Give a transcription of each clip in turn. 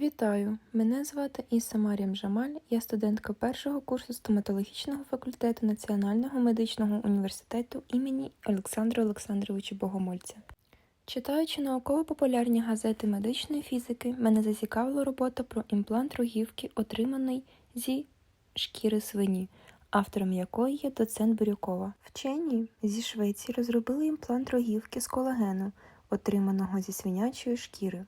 Вітаю! Мене звати Іса Маріам Жамаль. Я студентка першого курсу стоматологічного факультету Національного медичного університету імені Олександра Олександровича Богомольця. Читаючи науково-популярні газети медичної фізики, мене зацікавила робота про імплант рогівки, отриманий зі шкіри свині, автором якої є доцент Бурякова. Вчені зі Швеції розробили імплант рогівки з колагену, отриманого зі свинячої шкіри.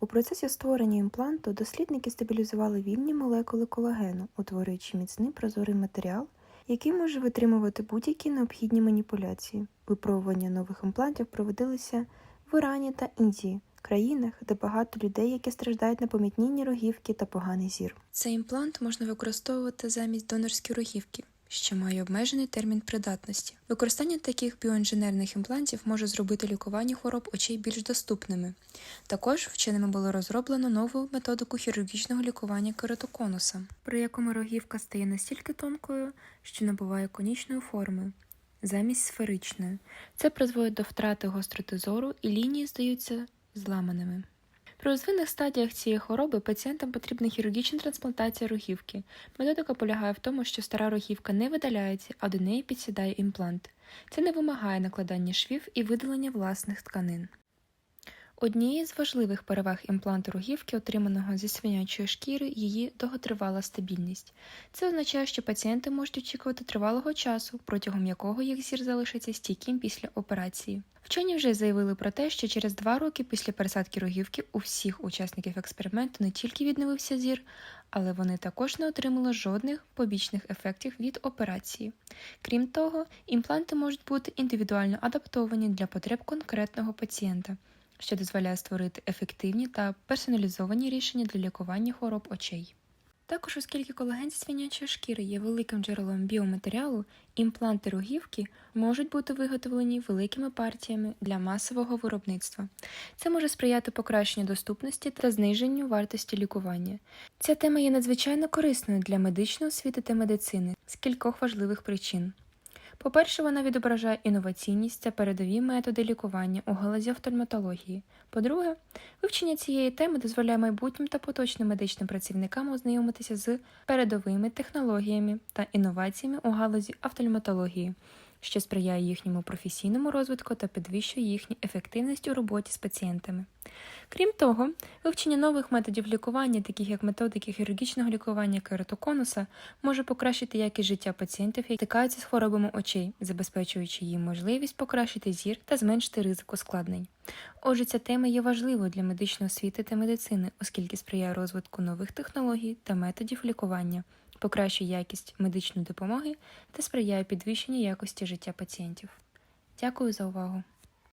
У процесі створення імпланту дослідники стабілізували вільні молекули колагену, утворюючи міцний прозорий матеріал, який може витримувати будь-які необхідні маніпуляції. Випробування нових імплантів проводилися в Ірані та Індії, країнах, де багато людей, які страждають на помітніння рогівки та поганий зір. Цей імплант можна використовувати замість донорської рогівки, що має обмежений термін придатності. Використання таких біоінженерних імплантів може зробити лікування хвороб очей більш доступними. Також вченими було розроблено нову методику хірургічного лікування кератоконуса, при якому рогівка стає настільки тонкою, що набуває конічної форми. Замість сферичної. Це призводить до втрати гостроти зору і лінії здаються зламаними. При розвинених стадіях цієї хвороби пацієнтам потрібна хірургічна трансплантація рогівки. Методика полягає в тому, що стара рогівка не видаляється, а до неї підсідає імплант. Це не вимагає накладання швів і видалення власних тканин. Однією з важливих переваг імпланту рогівки, отриманого зі свинячої шкіри, її довготривала стабільність. Це означає, що пацієнти можуть очікувати тривалого часу, протягом якого їх зір залишиться стійким після операції. Вчені вже заявили про те, що через два роки після пересадки рогівки у всіх учасників експерименту не тільки відновився зір, але вони також не отримали жодних побічних ефектів від операції. Крім того, імпланти можуть бути індивідуально адаптовані для потреб конкретного пацієнта що дозволяє створити ефективні та персоналізовані рішення для лікування хвороб очей. Також, оскільки колаген зі свинячої шкіри є великим джерелом біоматеріалу, імпланти рогівки можуть бути виготовлені великими партіями для масового виробництва. Це може сприяти покращенню доступності та зниженню вартості лікування. Ця тема є надзвичайно корисною для медичної освіти та медицини з кількох важливих причин. По-перше, вона відображає інноваційність та передові методи лікування у галузі офтальматології. По-друге, вивчення цієї теми дозволяє майбутнім та поточним медичним працівникам ознайомитися з передовими технологіями та інноваціями у галузі офтальматології, що сприяє їхньому професійному розвитку та підвищує їхню ефективність у роботі з пацієнтами. Крім того, вивчення нових методів лікування, таких як методики хірургічного лікування кератоконуса, може покращити якість життя пацієнтів, які стикаються з хворобами очей, забезпечуючи їм можливість покращити зір та зменшити ризик ускладнень. Отже, ця тема є важливою для медичної освіти та медицини, оскільки сприяє розвитку нових технологій та методів лікування, покращує якість медичної допомоги та сприяє підвищенню якості життя пацієнтів. Дякую за увагу!